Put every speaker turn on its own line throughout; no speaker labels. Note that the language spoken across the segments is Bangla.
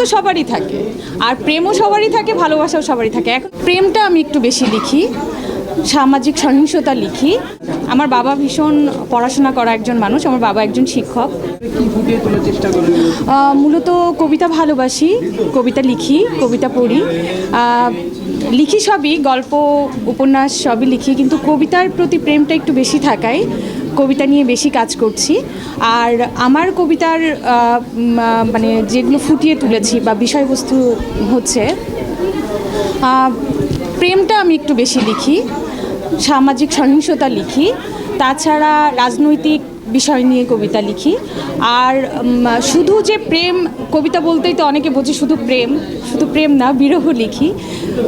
তো সবারই থাকে। আর প্রেমও সবারই থাকে, ভালোবাসাও সবারই থাকে। এখন প্রেমটা আমি একটু বেশি লিখি। সামাজিক সহিংসতা লিখি। আমার বাবা ভীষণ পড়াশোনা করা একজন মানুষ, আমার বাবা একজন শিক্ষক। মূলত কবিতা ভালোবাসি, কবিতা লিখি, কবিতা পড়ি। লিখি সবই, গল্প, উপন্যাস সবই লিখি, কিন্তু কবিতার প্রতি প্রেমটা একটু বেশি থাকায় কবিতা নিয়ে বেশি কাজ করছি। আর আমার কবিতার মানে যেগুলো ফুটিয়ে তুলেছি বা বিষয়বস্তু হচ্ছে প্রেমটা আমি একটু বেশি লিখি, সামাজিক সহিংসতা লিখি। তাছাড়া রাজনৈতিক বিষয় নিয়ে কবিতা লিখি। আর শুধু যে প্রেম, কবিতা বলতেই তো অনেকে বোঝে শুধু প্রেম শুধু প্রেম না, বিরহ লিখি।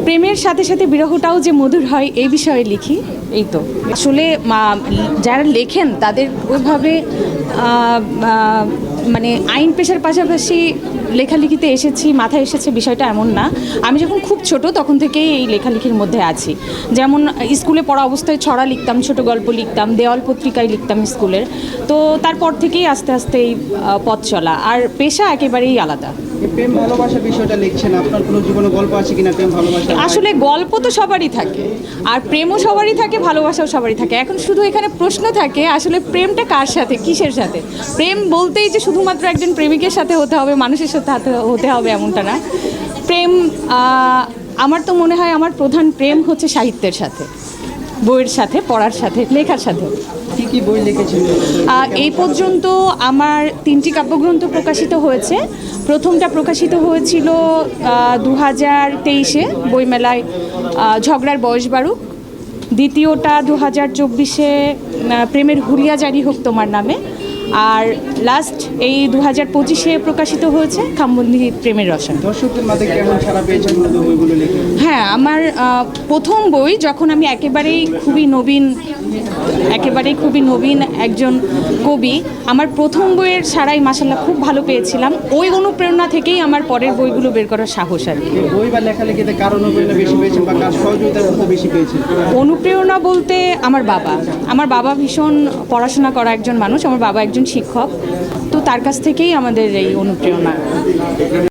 প্রেমের সাথে সাথে বিরহটাও যে মধুর হয়, এই বিষয়ে লিখি। এই তো। আসলে যারা লেখেন, তাদের ওইভাবে মানে আইন পেশার পাশাপাশি লেখালেখিতে এসেছি, মাথায় এসেছে বিষয়টা এমন না। আমি যখন খুব ছোট, তখন থেকেই এই লেখালেখির মধ্যে আছি। যেমন, স্কুলে পড়া অবস্থায় ছড়া লিখতাম, ছোট গল্প লিখতাম, দেওয়াল পত্রিকায় লিখতাম স্কুলের। তো তারপর থেকেই আস্তে আস্তে এই পথ চলা। আর পেশা একেবারেই আলাদা।
প্রেম ভালোবাসা বিষয়টা লিখছেন আপনার কোনো জীবনে গল্প আছে কিনা প্রেম ভালোবাসা
আসলে গল্প তো সবারই থাকে আর প্রেমও সবারই থাকে ভালোবাসাও সবারই থাকে। এখন শুধু এখানে প্রশ্ন থাকে আসলে প্রেমটা কার সাথে কিসের সাথে? প্রেম বলতেই যে শুধুমাত্র একজন প্রেমিকের সাথে হতে হবে মানুষের সাথে হতে হবে এমনটা না। প্রেম আমার তো মনে হয় আমার প্রধান প্রেম হচ্ছে সাহিত্যের সাথে। বইয়ের সাথে পড়ার সাথে লেখার সাথে।
কি কি বই লিখেছেন?
এই পর্যন্ত আমার তিনটি কাব্যগ্রন্থ প্রকাশিত হয়েছে। প্রথমটা প্রকাশিত হয়েছিল দু হাজার তেইশে বইমেলায় ঝগড়ার বয়স বারুক। দ্বিতীয়টা দু হাজার চব্বিশে প্রেমের হুলিয়া জারি হোক তোমার নামে। আর লাস্ট এই দু হাজার পঁচিশে প্রকাশিত হয়েছে খামবন্দি প্রেমের রসায়ন।
দর্শকদের মাঝে কেমন সারা পেয়েছেন বইগুলো লিখে?
আমার প্রথম বই যখন আমি একেবারেই খুবই নবীন একেবারেই খুবই নবীন একজন কবি আমার প্রথম বইয়ের সারাই মাসাল্লাহ খুব ভালো পেয়েছিলাম। ওই অনুপ্রেরণা থেকেই আমার পরের বইগুলো বের করার সাহস আর কি।
বই বা লেখালেখিতে কার অনুপ্রেরণা বেশি পেয়েছেন বা কার সহযোগিতার বেশি পেয়েছেন?
অনুপ্রেরণা বলতে আমার বাবা। আমার বাবা ভীষণ পড়াশোনা করা একজন মানুষ আমার বাবা একজন শিক্ষক। তো তার কাছ থেকেই আমাদের এই অনুপ্রেরণা।